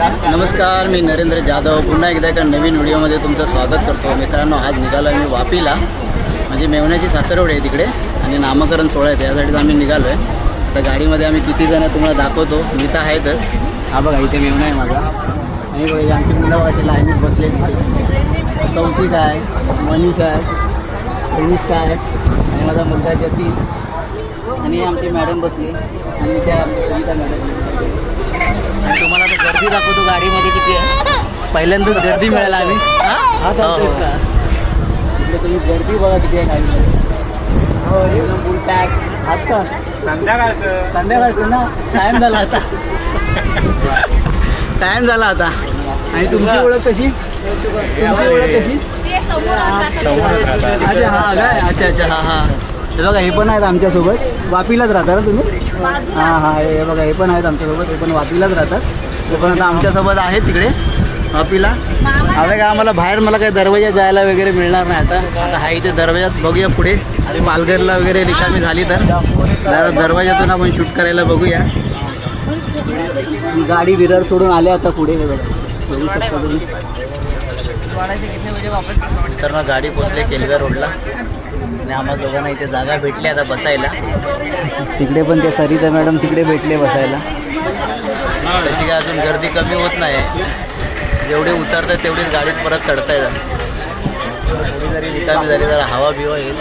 नमस्कार मी नरेंद्र जाधव. पुन्हा एकदा एका नवीन व्हिडिओमध्ये तुमचं स्वागत करतो. मित्रांनो आज निघालो मी वापीला. म्हणजे मेवण्याची सासरवड आहे तिकडे आणि नामकरण सोहळा आहे त्यासाठीच आम्ही निघालो आहे आता गाडीमध्ये आम्ही किती जण तुम्हाला दाखवतो. मी तर आहेतच हा बघा इथे मेवणा आहे माझा. आणि बघा आमची मुलं अशी लाईनीत बसले कौशिक आहे मनीष आहे तनिष्का आहे आणि माझा मुलगा जती. आणि आमची मॅडम बसली. आणि त्या सविता मॅडम. तुम्हाला आता गर्दी दाखवतो गाडीमध्ये किती आहे. पहिल्यांदाच गर्दी मिळाला आम्ही. हा? का? इकडे तुम्ही गर्दी बघा किती आहे गाडीमध्ये. हो फुल पॅक आता संध्याकाळचं. संध्याकाळचं ना? टाईम झाला आता. टाईम झाला आता. आणि तुमची ओळख कशी? तुमची ओळख कशी? अच्छा हा काय अच्छा अच्छा हा हा. हे बघा हे पण आहेत आमच्यासोबत. वापीलाच राहता ना तुम्ही? हां हां हे बघा हे पण आहेत आमच्यासोबत हे पण वापीलाच राहतात. ते पण आता आमच्यासोबत आहेत तिकडे वापीला. आता काय आम्हाला बाहेर मला काही दरवाजा जायला वगैरे मिळणार नाही आता. आता हा इथे दरवाजात बघूया पुढे. आणि पालघरला वगैरे रिकामी झाली तर. जरा दरवाजातून आपण शूट करायला बघूया. गाडी बिरर सोडून आले आता पुढे बघू. शकता तुम्ही. तर ना गाडी पोचली केलव्या रोडला आणि आम्हाला दोघांना इथे जागा भेटली आता बसायला. तिकडे पण ते सरिता मॅडम तिकडे भेटले बसायला. तशी काय अजून गर्दी कमी होत नाही. जेवढे उतरतात तेवढीच गाडीत परत चढता येतात थोडी जरी रिकामी झाली जरा हवा बिवा येईल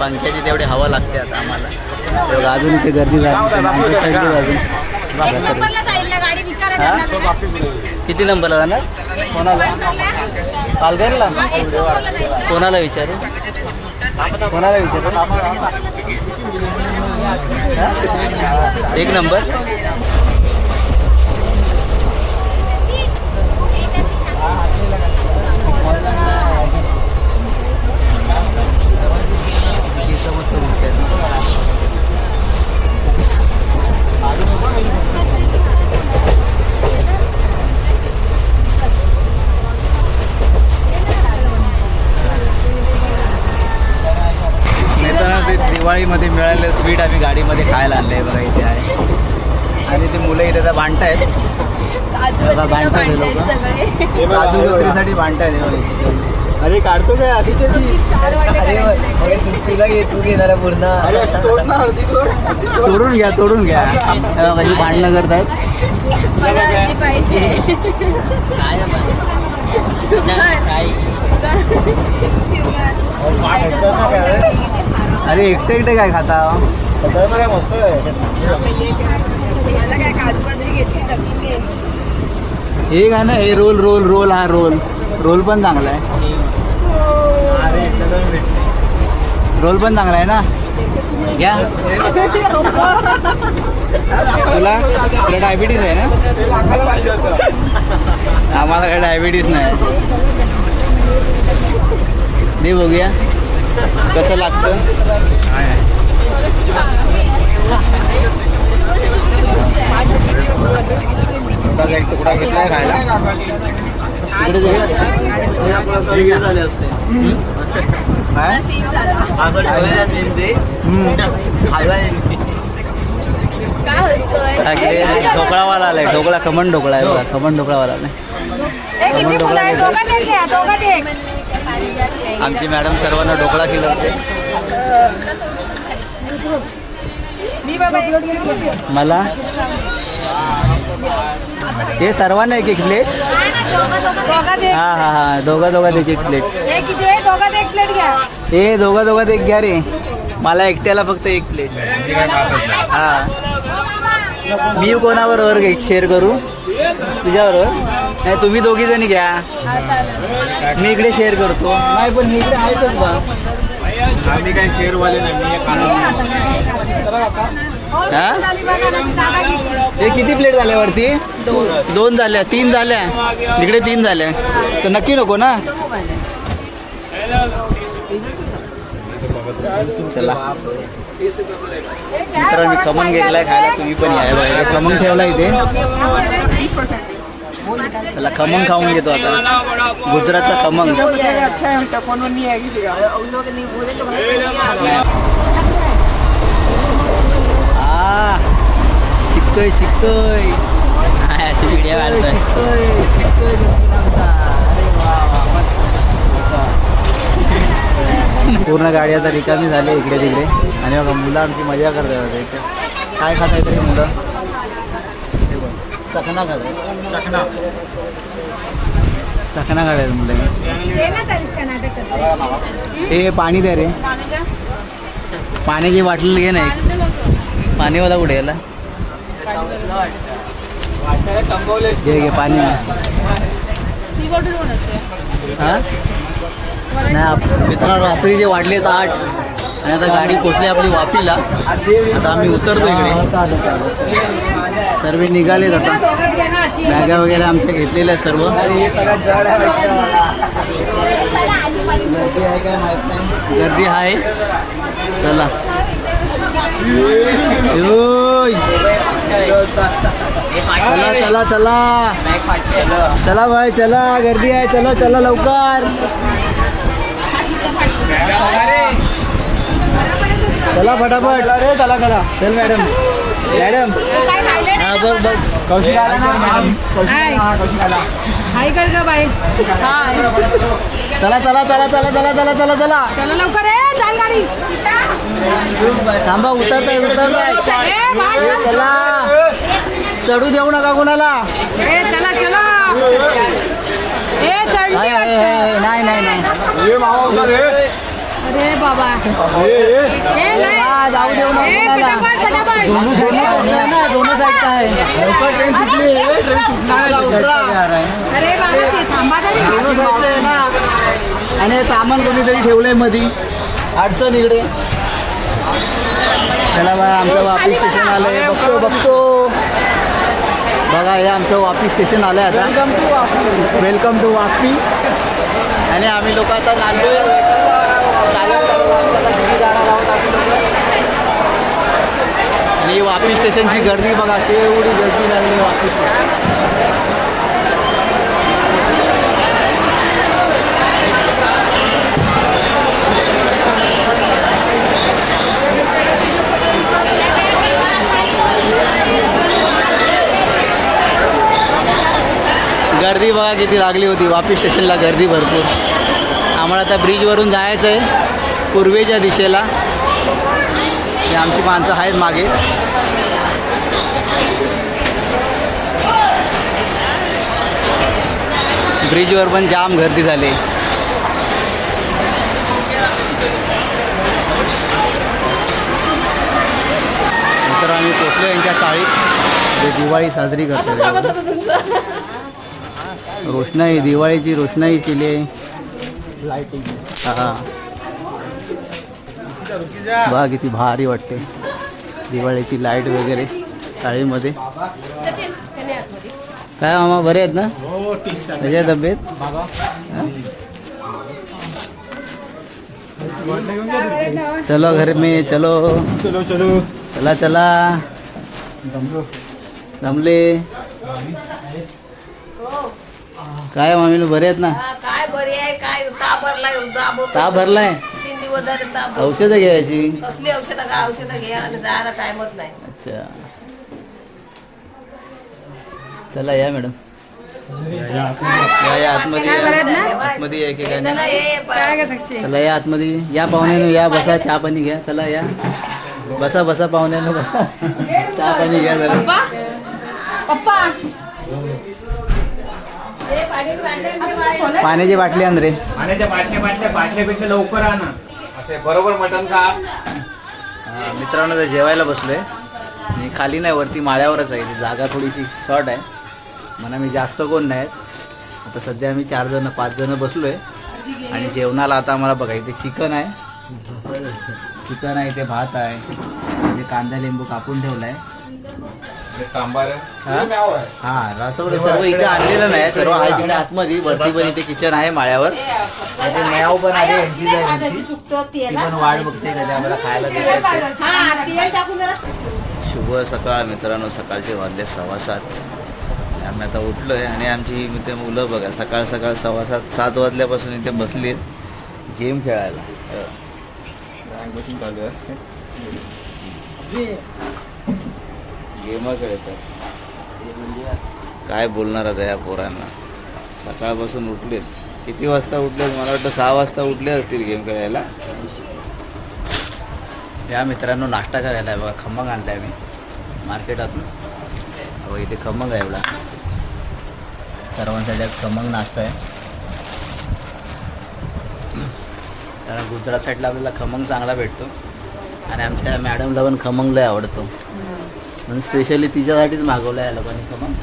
पंख्याची तेवढी हवा लागते आता आम्हाला. हे बघा, अजून इथे गर्दी झाली अजून. किती नंबरला जाणार? कोणाला? पालघरला. कोणाला विचारू? कोणाला विचारू हा? एक नंबर मित्रांनो दिवाळीमध्ये मिळालेलं स्वीट आम्ही गाडीमध्ये खायला आणलं आहे बघा इथे आहे. आणि ते मुलं इथे हे लोकं. काजू भांडतायत हे बघा. इथे. अरे काढतो काय तुला घे तू घेणार पूर्ण. तोडून घ्या तोडून घ्या. भांडणं हळदी पाहिजे. अरे एकटे एकटे काय खाता? काय मस्त आहे. मला काय काजू बाजरी घेतली जगून घे हे काय ना हे रोल रोल रोल हा रोल. रोल पण चांगला आहे. रोल पण चांगला आहे ना? घ्या तुला? तुला डायबिटीज आहे ना? आम्हाला काय डायबिटीज नाही. दे बघूया. कसं लागतं? छोटा एक तुकडा घेतलाय खायला. ढोकळावाला आलाय. ढोकळा खमण ढोकळा आहे बघा खमण ढोकळावाला आलाय. ए, किती आमची मॅडम सर्वांना ढोकळा केला मी मला? हे सर्वांना एक एक प्लेट हा हा हा. दोघा दोघात एक एक प्लेट हे दोघा दोघात एक घ्या रे. मला एकट्याला फक्त एक प्लेट हा. मी कोणाबरोबर घे शेअर करू? तुझ्याबरोबर? नाही तुम्ही दोघी जणी घ्या. मी इकडे शेअर करतो. नाही पण मी इकडे आहेतच बा. आम्ही काय शेअरवाले नाही हो, किती? प्लेट झाल्या वरती? दोन झाल्या तीन झाल्या. इकडे तीन झाल्या. तर नक्की नको ना? चला. मित्रांनो मी खमण घेतलाय खायला तुम्ही पण या. बघा, हे खमण ठेवला इथे. चला खमंग खाऊन घेतो आता. गुजरातचा खमंग. आ शिकतोय शिकतोय. व्हिडिओ पूर्ण गाडी आता रिकामी झाली इकडे तिकडे आणि बघा मुलं आमची मजा करतात इथे. काय खाताय तरी मुलं? चकना खात आहे चकना चकना खात आहेत मुलं ये ना तरीच का नाटक करते. हे. पाणी द्या रे. पाण्याची बाटली घे नाही पाणीवाला कुठे याला घे घे पाणी हा? नाही आप- मित्रांनो रात्रीचे वाढलेत आठ आणि आता गाडी पोचली आपली वापीला आता आम्ही उतरतो इकडे. सर्व निघालेत आता. दोघात घ्या ना अशी बॅगा वगैरे आमच्या घेतलेल्या आहेत सर्व. गर्दी आहे चला. चला चला चला. चला भाई चला. गर्दी आहे. चला चला लवकर. चला फटाफट. रे चला चला चल मॅडम. मॅडम. बघ बघ. कौशिक आला ना? मॅडम. हा कौशिक आला हाय कर का बाई. हाय. चला चला चला चला चला चला चला चला. चला लवकर चाल गाडी. थांबा उतरताय उतरताय. ए बाय ए, चला. चढू देऊ नका कोणाला. ए चला चला. ए. नाही नाही नाही. ये मावा उतर रे अरे बाबा. जाऊ देऊ ट्रेन सुटली. ट्रेन अरे बाबा आणि सामान कोणीतरी ठेवलंय मधी. अडचण इकडे. त्याला बा आमचं वापी स्टेशन आलंय. बघतो बघतो. बघा हे आमचं वापी स्टेशन आलं आहे आता वेलकम टू वापी. आणि आम्ही लोक आता नांदेड. आणि वापी स्टेशनची गर्दी बघा केवढी गर्दी लागली वापी स्टेशन गर्दी बघा किती लागली होती वापी स्टेशनला गर्दी भरपूर. आम्हाला आता ब्रिजवरून जायचं आहे पूर्वेच्या दिशेला. हे आमची माणसं आहेत मागे. ब्रिजवर पण जाम गर्दी झाली. नंतर आम्ही पोचलो यांच्या चाळीत जे दिवाळी साजरी करतो रोषणाई दिवाळीची रोषणाई केली आहे. हा. बघा किती भारी वाटते दिवाळीची लाइट वगैरे चाळीमध्ये काय मामा बरे आहेत ना? त्याच्या तब्येत? चलो घर में चलो. चलो चलो. चला चला दमलो. काय मामी बरे आहेत ना? काय बरी आहे काय? ताप भरलाय ताप भरलाय? दिवस झाले ताप औषधं घ्यायची? कसली औषधं का? औषधं घ्या आणि जायला टाइमच नाही. अच्छा. चला या मॅडम. या या आतमध्ये या. आतमध्ये या चला ये काय ग साक्षी? चला या आतमध्ये. या पाहुण्यानं या बसा चहा पाणी घ्या. चला या. बसा बसा पाहुण्यानं बसा. चहा पाणी घ्या जरा. पप्पा. पाण्याची बाटली आण रे पाण्याच्या बाटल्या बाटल्या बाटल्या बिटल्या लवकर आणा. असे बरोबर मटन का हा, मित्रांनो तर जेवायला बसलोय. मी खाली नाही वरती माळ्यावरच आहे. ती जागा थोडीशी शॉर्ट आहे. म्हणा मी जास्त कोण नाही आता सध्या आम्ही चार जण पाच जण बसलोय. आणि जेवणाला आता आम्हाला बघा इथे चिकन आहे. चिकन आहे इथे भात आहे. इथे कांदा लिंबू कापून ठेवलाय. आहे हा? हा? रसवडे सर्व इथे आणलेलं नाही सर्व आहे तिकडे आतमध्ये वरती पण इथे किचन आहे माळ्यावर. आणि ते म्याव पण आहे यांची. ती पण वाट बघते कधी आम्हाला खायला देतात हा, तेल टाकून जरा. शुभ सकाळ मित्रांनो सकाळचे वाजले सव्वा सात. आम्ही आता उठलो आहे आणि आमची इथे मुलं बघा सकाळ सकाळ सव्वा सात सात वाजल्यापासून इथे बसली गेम खेळायला. चालू आहे. गेम खेळतात. काय बोलणार आता या पोरांना? सकाळपासून उठलेत. किती वाजता उठलेत? मला वाटतं सहा वाजता उठले असतील गेम खेळायला. या मित्रांनो नाश्ता करायला आहे बघा. खमंग आणलाय मी. मार्केटातून. अहो इथे खमंग आहे एवढा. सर्वांसाठी आज खमंग नाश्ता आहे. कारण गुजरात साईडला आपल्याला खमंग चांगला भेटतो. आणि आमच्या मॅडमला पण खमंग लय आवडतो. म्हणून स्पेशली तिच्यासाठीच मागवलं आहे लोकांनी खमंग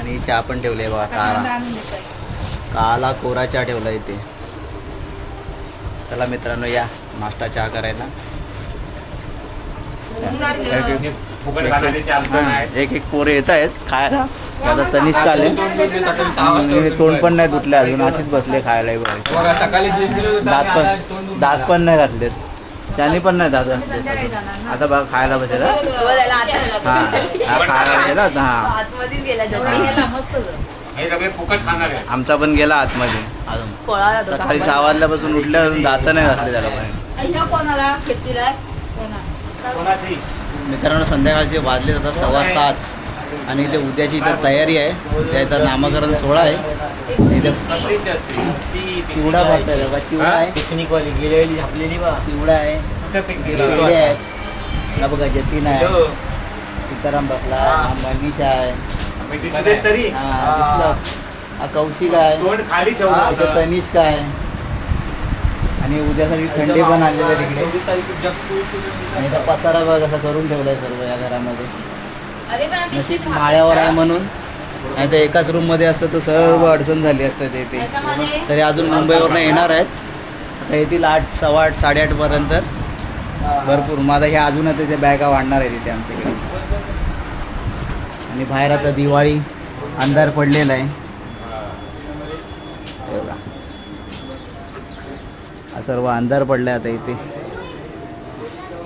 आणि चहा पण ठेवली आहे बघा काळा. काला कोरा चहा ठेवला इथे. चला मित्रांनो या. नाश्ता चहा करायला. हा. एक एक पोरे येत आहेत खायला. आता तनिष्क आले. तोंड पण नाही धुतले अजून असेच बसले खायला दात पण दात पण नाही घातलेत. त्यांनी पण नाही ना आता बघा खायला बसेल हा? खायला बसेल आता हा. आतमध्ये गेला गेला मस्त हे सगळे फुकट खाणार आहे. आमचा पण गेला आतमध्ये. अजून. पळाला तो सकाळी सहा वाजल्यापासून उठले अजून दात नाही घातले त्याला पण मित्रांनो संध्याकाळचे वाजले आता सव्वा सात. आणि इथे उद्याची इथं तयारी आहे. उद्या इथं नामकरण सोहळा आहे. इथे चिवडा बघा. चिवडा आहे. गेलेली बा. चिवडा आहे. आहेत ना बघा जतीन आहे. सीताराम बसला हा. मनीषा आहे. तरी. हा दिसलं. हा कौशिक आहे. तनिष्क आहे. आणि उद्या सगळी थंडी पण आलेली आहे तिकडे. आणि पसारा बघा कसा करून ठेवलाय सर्व या घरामध्ये. माळ्यावर आहे म्हणून. नाही तर एकाच रूममध्ये असतं तर सर्व अडचण झाली असते ते ते. त्याच्यामध्ये तरी अजून मुंबईवरनं येणार आहेत. आता येतील आठ सव्वा आठ साडेआठ पर्यंत. भरपूर. मग आता हे अजून आता ते बॅगा वाढणार आहे तिथे आमच्याकडे. आणि बाहेर आता दिवाळी अंधार पडलेला आहे. हे बघा. सर्व अंधार पडलाय आता इथे.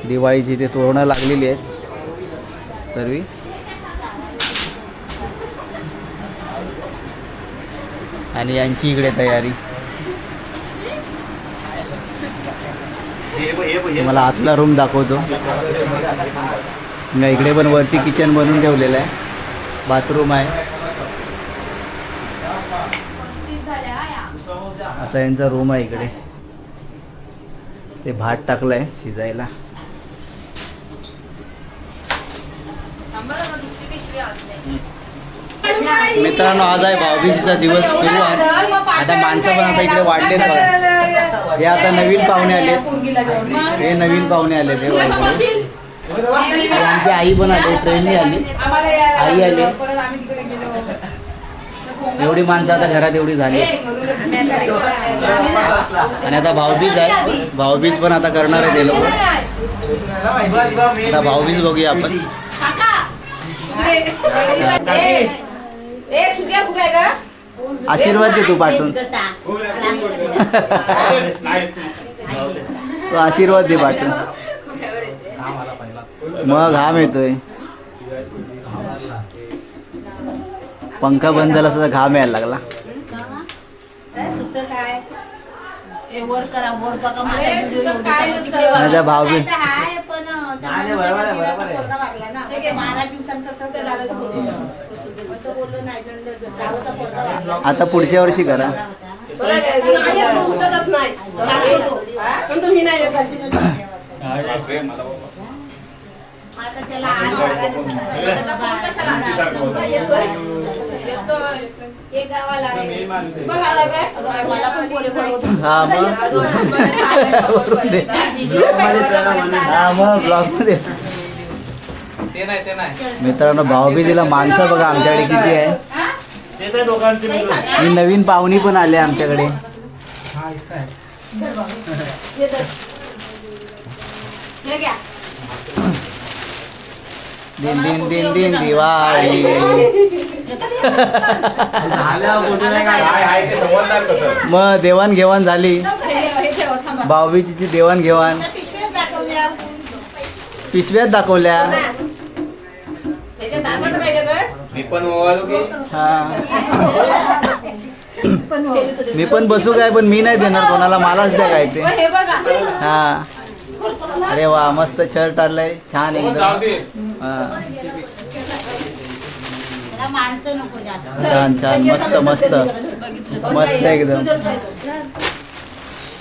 दिवाळीची इथे तोरणं लागलेली आहेत. सर्वी. आणि यांची इकडे तयारी. तुम्हाला आतला रूम दाखवतो. न इकडे पण वरती किचन बनवून ठेवलेलं आहे. बाथरूम आहे. हा. असा यांचा रूम आहे इकडे. ते भात टाकलंय शिजायला. मित्रांनो आज आहे भाऊबीजीचा दिवस सुरुवात. आता माणसं पण आता इकडे वाढलेत बघा. हे आता नवीन पाहुणे आलेत. हे नवीन पाहुणे आले ते आमची आई पण आली ट्रेनने आली. आई आली. एवढी माणसं आता घरात एवढी झाली. आणि आता भाऊबीज आहे. भाऊबीज पण आता करणार आहे ते लोक. आता भाऊबीज बघूया आपण. आशीर्वाद दे तू पाठवून. तू आशीर्वाद दे पाठवून. मग घाम येतोय. पंखा बंद झाला सुद्धा घाम यायला लागला. माझा येऊ दे. तिकडे वर. माझ्या भाऊबीज आता पुढच्या वर्षी करा. हा. हा मग ब्लॉगमध्ये ते नाही ते नाही. मित्रांनो भाऊबीजीला माणसं बघा आमच्याकडे किती आहे. ते तर दोघांचे मिळून. ही नवीन पाहुणी पण आले आमच्याकडे. हे घ्या. दिन दिन दिन दिन दिवाळी. काय आहे ते समजणार कसं? मग देवाण घेवाण झाली हे हे ठेवा, थांबा. भाऊबीजीची देवाण घेवाण पिशव्यात दाखवल्या. मी पण ओवाळू की. हा. मी पण बसू काय पण मी नाही देणार कोणाला मलाच द्या काय ते. हे बघा. हा. अरे वा मस्त शर्ट आलंय छान एकदम. दे. हा. माणसं नको जास्त. छान छान मस्त मस्त. मस्त एकदम.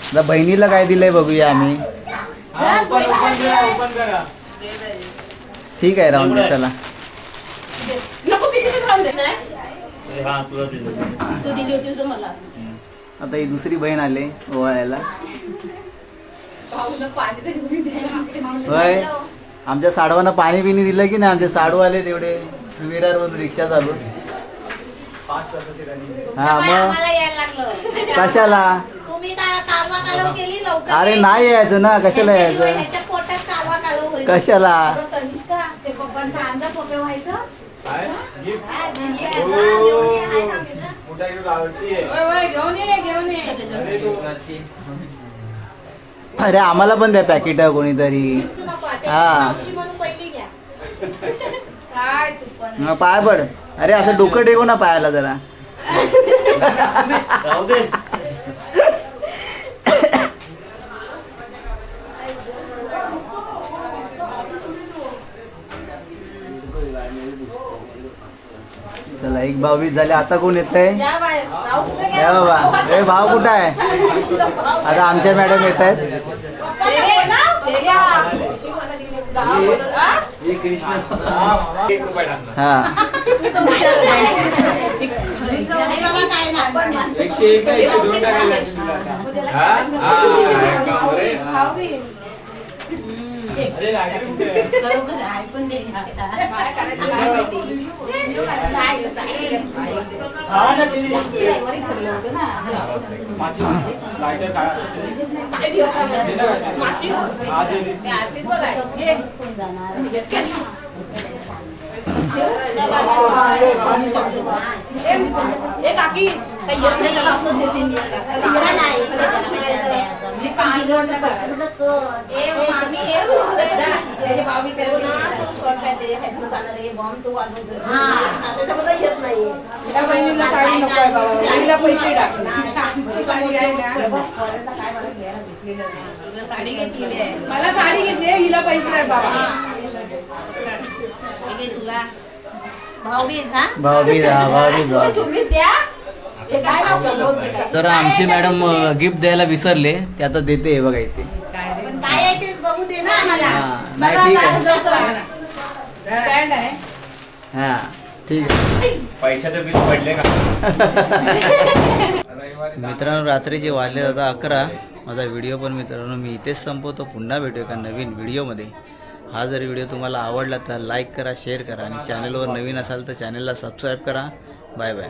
आता बहिणीला काय दिलंय बघूया आम्ही. ठीक आहे राहून दे चला. तू दिली होतीस ना मला. आता ही दुसरी बहीण आले ओवाळायला. होय. आमच्या साडवांना पाणी बिनी दिलं की नाही आमचे साडू आले तेवढे विरार वरून रिक्षा चालू. हा मग? कशाला? तुम्ही काय कालवा कालव केली लवकर अरे. नाही यायचं ना कशाला यायचं? कशाला? अरे आम्हाला पण द्या पॅकेट कोणीतरी. हा. पाय पड. अरे असं डोकं टेकू ना पायाला जरा. चला एक बावीस झाले आता कोण येत आहे बाबा. ए भाव कुठं आहे? आता आमच्या मॅडम येत आहेत. हा? एकशे एक एकशे दोन टाकायला तुला आता? हा? हा, हा? हा, काकी काही येत नाही काय. हा. बहिणीला साडी नको आहे बाबा. बहिणीला पैसे टाक. आमचं समोर आहे ना. तुला साडी घेतलेली आहे. मला साडी घेतली हिला पैसे टाक बाबा. हे. भाऊबीज हा? भाऊबीज हा भाऊबीज भाऊबीज. तुम्ही द्या. तर आमची मॅडम गिफ्ट द्यायला विसरले. ते आता देते हे बघा इथे. पण काय आहे ते बघू दे ना आम्हाला. हा नाही ठीक आहे. स्टँड आहे. हा ठीक आहे. पैशाचं बिल पडले का? मित्रांनो रात्रीचे वाजले आता अकरा. माझा व्हिडिओ पण मित्रांनो मी इथेच संपवतो. पुन्हा भेटू एका नवीन व्हिडिओमध्ये. हा जर व्हिडिओ तुम्हाला आवडला तर लाईक करा शेअर करा. आणि चॅनलवर नवीन असाल तर चॅनलला सबस्क्राईब करा. Bye bye.